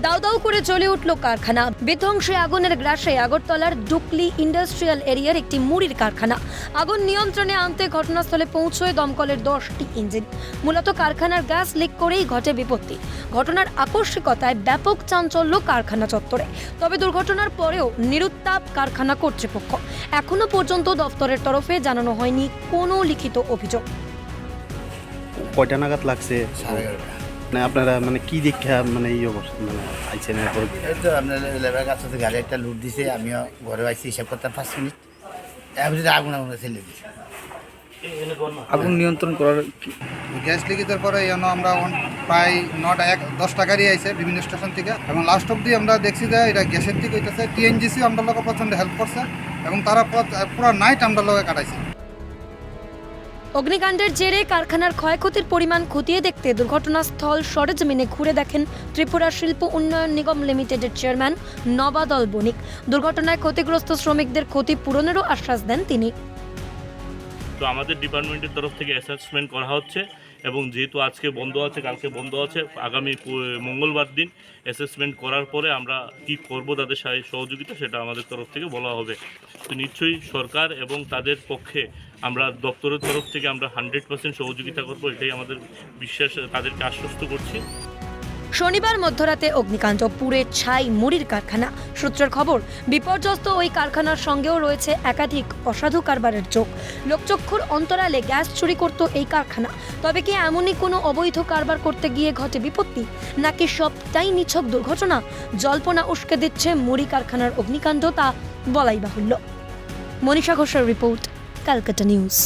দাউ দাউ করে চলে উঠল কারখানা। বিধ্বংসী আগুনের গ্রাসে আগরতলার ডুকলি ইন্ডাস্ট্রিয়াল এরিয়ার একটি মুড়ির কারখানা। আগুন নিয়ন্ত্রণে আনতে ঘটনাস্থলে পৌঁছয় দমকলের দশটি ইঞ্জিন। মূলত কারখানার গ্যাস লিক করেই ঘটে বিপত্তি। ঘটনার আকস্মিকতায় ব্যাপক চাঞ্চল্য কারখানা চত্বরে। তবে দুর্ঘটনার পরেও নিরুত্তাপ কারখানা কর্তৃপক্ষ। এখনও পর্যন্ত দফতরের তরফে জানানো হয়নি কোনো লিখিত অভিযোগ। কয়টা নাগাদ লাগছে? মানে আপনারা মানে কি দীক্ষা মানে এই অবস্থা মানে আইছেন এরপর? এই তো আপনার লেবার কাছে তো গাড়ি একটা লুট দিছে আমিও ঘরে আইসি হিসাব করতাম পাঁচ মিনিট। এর ভিতরে আগুন আগুন ছেলে দিছে। আগুন নিয়ন্ত্রণ করার গ্যাস লিকেজের পরে এন আমরা প্রায় নটা এক দশটা গাড়ি আইছে বিভিন্ন স্টেশন থেকে। এবং লাস্ট অব্দি আমরা দেখছি যে এটা গ্যাসের দিকে হইতেছে। টিএনজিসি আমরা লোকে প্রচণ্ড হেল্প করছে। এবং তারা পুরো- পুরো নাইট আমরা লোকে কাটাইছে। অগ্নিকাণ্ডের জেরে কারখানার ক্ষয়ক্ষতির পরিমাণ খতিয়ে দেখতে দুর্ঘটনাস্থল সরেজমিনে ঘুরে দেখেন ত্রিপুরা শিল্প উন্নয়ন নিগম লিমিটেডের চেয়ারম্যান নবাদল বণিক। দুর্ঘটনায় ক্ষতিগ্রস্ত শ্রমিকদের ক্ষতি পূরণেরও আশ্বাস দেন তিনি। তো আমাদের ডিপার্টমেন্টের তরফ থেকে অ্যাসেসমেন্ট করা হচ্ছে। এবং যেহেতু আজকে বন্ধ আছে, কালকে বন্ধ আছে, আগামী মঙ্গলবার দিন অ্যাসেসমেন্ট করার পরে আমরা কি করব, তাদের সহযোগিতা সেটা আমাদের তরফ থেকে বলা হবে। তো নিশ্চয়ই সরকার এবং তাদের পক্ষে আমরা দপ্তরের তরফ থেকে আমরা হান্ড্রেড পার্সেন্ট সহযোগিতা করব, এটাই আমাদের বিশ্বাস, তাদেরকে আশ্বস্ত করছি। শনিবার মধ্যরাতে অগ্নিকাণ্ড পুড়ে ছাই মুড়ির কারখানা। সূত্রের খবর, বিপর্যস্ত ওই কারখানার সঙ্গেও রয়েছে একাধিক অসাধু কারবারের চোখ লোকচক্ষুর অন্তরালে গ্যাস চুরি করত এই কারখানা। তবে কি এমনই কোনো অবৈধ কারবার করতে গিয়ে ঘটে বিপত্তি? নাকি সবটাই নিছক দুর্ঘটনা? জল্পনা উস্কে দিচ্ছে মুড়ি কারখানার অগ্নিকাণ্ড, তা বলাই বাহুল্য। মনীষা ঘোষের রিপোর্ট, ক্যালকাটা নিউজ।